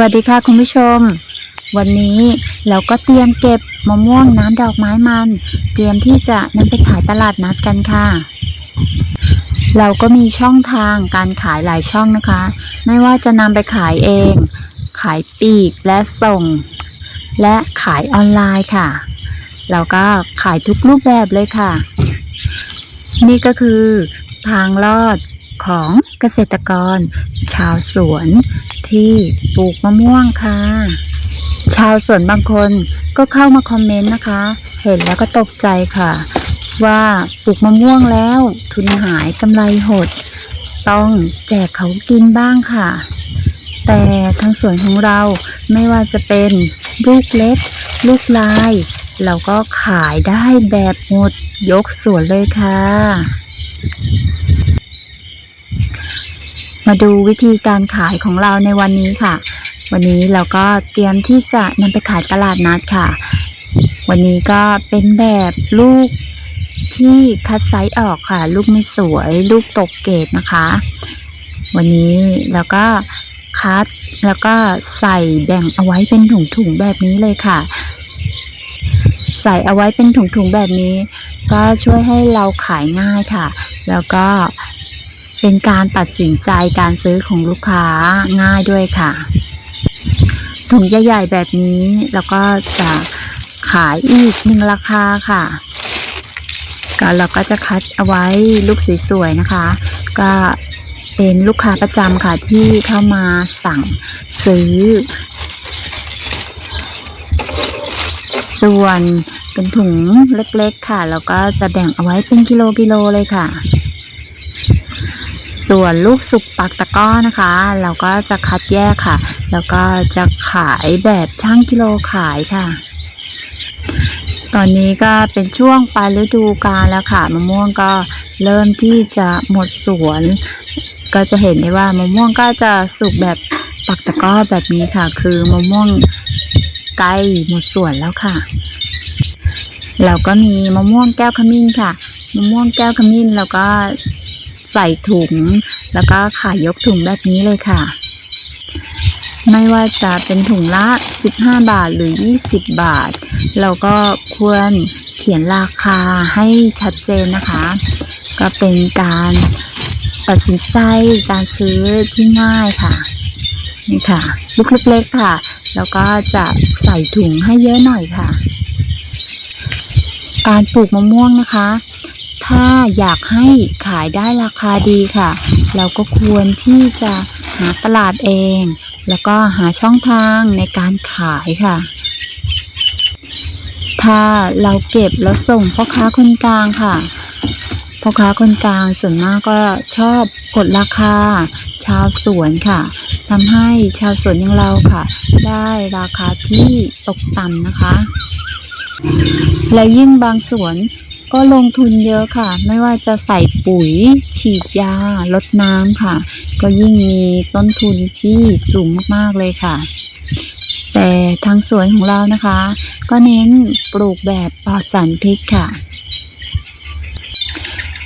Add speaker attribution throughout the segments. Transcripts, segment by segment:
Speaker 1: วัสดีค่ะคุณผู้ชม วันนี้เราก็เตรียมเก็บมะม่วงน้ำดอกไม้มัน เตรียมที่จะนำไปขายตลาดนัดกันค่ะ เราก็มีช่องทางการขายหลายช่องนะคะ ไม่ว่าจะนำไปขายเอง ขายปีกและส่ง และขายออนไลน์ค่ะ เราก็ขายทุกรูปแบบเลยค่ะ นี่ก็คือทางลอดของเกษตรกร ชาวสวน ที่ปลูกมะม่วงค่ะ ชาวสวนบางคนก็เข้ามาคอมเมนต์นะคะ เห็นแล้วก็ตกใจค่ะ ว่าปลูกมะม่วงแล้วทุนหายกำไรหด ต้องแจกเขากินบ้างค่ะ แต่ทางสวนของเราไม่ว่าจะเป็นลูกเล็ก ลูกลาย เราก็ขายได้แบบหมดยกสวนเลยค่ะ มาดูวิธีการขายของเราในวันนี้ค่ะ วันนี้เราก็เตรียมที่จะนำไปขายตลาดนัดค่ะ วันนี้ก็เป็นแบบลูกที่คัดไซส์ออกค่ะ ลูกไม่สวย ลูกตกเกรดนะคะ วันนี้เราก็คัดแล้วก็ใส่แบ่งเอาไว้เป็นถุงๆแบบนี้เลยค่ะ ใส่เอาไว้เป็นถุงๆแบบนี้ ก็ช่วยให้เราขายง่ายค่ะ แล้วก็ เป็นการตัดสินใจการซื้อของลูกค้าง่ายด้วยค่ะ ถุงใหญ่ๆแบบนี้แล้วก็จะขายอีกหนึ่งราคาค่ะ ก็เราก็จะคัดเอาไว้ลูกสวยๆนะคะ ก็เป็นลูกค้าประจำค่ะที่เข้ามาสั่งซื้อ ส่วนเป็นถุงเล็กๆค่ะแล้วก็จะแบ่งเอาไว้เป็นกิโลกิโลเลยค่ะ ส่วนลูกสุกปักตะก้อนะคะ เราก็จะคัดแยกค่ะ แล้วก็จะขายแบบช่างกิโลขายค่ะ ตอนนี้ก็เป็นช่วงปลายฤดูกาลแล้วค่ะมะม่วงก็เริ่มที่จะหมดสวน ก็จะเห็นได้ว่ามะม่วงก็จะสุกแบบปักตะก้อแบบนี้ค่ะ คือมะม่วงใกล้หมดสวนแล้วค่ะ เราก็มีมะม่วงแก้วขมิ้นค่ะมะม่วงแก้วขมิ้นแล้วก็ ใส่ถุง แล้วก็ขายยกถุงแบบนี้เลยค่ะ ไม่ว่าจะเป็นถุงละ 15 บาทหรือ 20 บาท เราก็ควรเขียนราคาให้ชัดเจนนะคะ ก็เป็นการตัดสินใจการซื้อที่ง่ายค่ะนี่ค่ะลูกเล็กๆค่ะ แล้วก็จะใส่ถุงให้เยอะหน่อยค่ะ การปลูกมะม่วงนะคะ ถ้าอยากให้ขายได้ราคาดีค่ะ เราก็ควรที่จะหาตลาดเอง แล้วก็หาช่องทางในการขายค่ะ ถ้าเราเก็บแล้วส่งพ่อค้าคนกลางค่ะ พ่อค้าคนกลางส่วนมากก็ชอบกดราคาชาวสวนค่ะทำให้ชาวสวนอย่างเราค่ะ ได้ราคาที่ตกต่ำนะคะ และยิ่งบางสวน ก็ลงทุนเยอะค่ะ ไม่ว่าจะใส่ปุ๋ย ฉีดยาลดน้ำค่ะ ก็ยิ่งมีต้นทุนที่สูงมากๆเลยค่ะ แต่ทางสวนของเรานะคะ ก็เน้นปลูกแบบปลอดสารพิษค่ะ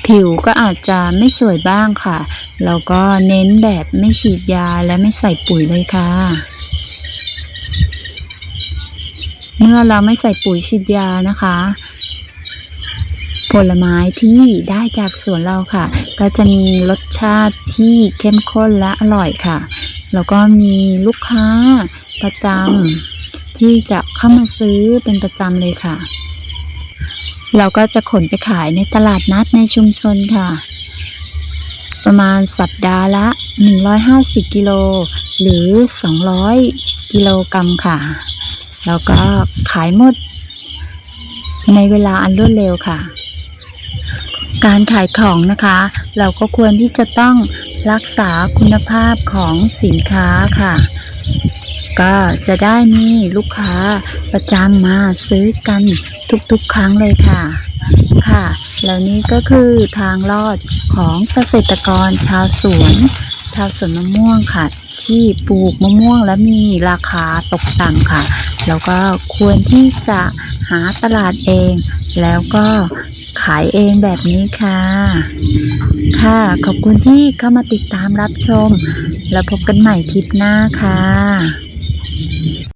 Speaker 1: ผิวก็อาจจะไม่สวยบ้างค่ะเราก็เน้นแบบไม่ฉีดยาและไม่ใส่ปุ๋ยเลยค่ะเมื่อเราไม่ใส่ปุ๋ยฉีดยานะคะ ผลไม้ที่ได้จากสวนเราค่ะ ก็จะมีรสชาติที่เข้มข้นและอร่อยค่ะ แล้วก็มีลูกค้าประจำที่จะเข้ามาซื้อเป็นประจำเลยค่ะ เราก็จะขนไปขายในตลาดนัดในชุมชนค่ะ ประมาณสัปดาห์ละ 150 กิโลหรือ 200 กิโลกรัมค่ะ แล้วก็ขายหมดในเวลาอันรวดเร็วค่ะ การขายของนะคะ เราก็ควรที่จะต้องรักษาคุณภาพของสินค้าค่ะ ก็จะได้มีลูกค้าประจำมาซื้อกันทุกๆ ครั้งเลยค่ะ ค่ะ แล้วนี้ก็คือทางลอดของเกษตรกรชาวสวน ชาวสวนมะม่วงค่ะ ที่ปลูกมะม่วงและมีราคาตกต่ำค่ะ แล้วก็ควรที่จะหาตลาดเอง แล้วก็ายเองแบบนี้ค่ะ ค่ะ ขอบคุณที่เข้ามาติดตามรับชม แล้วพบกันใหม่คลิปหน้าค่ะ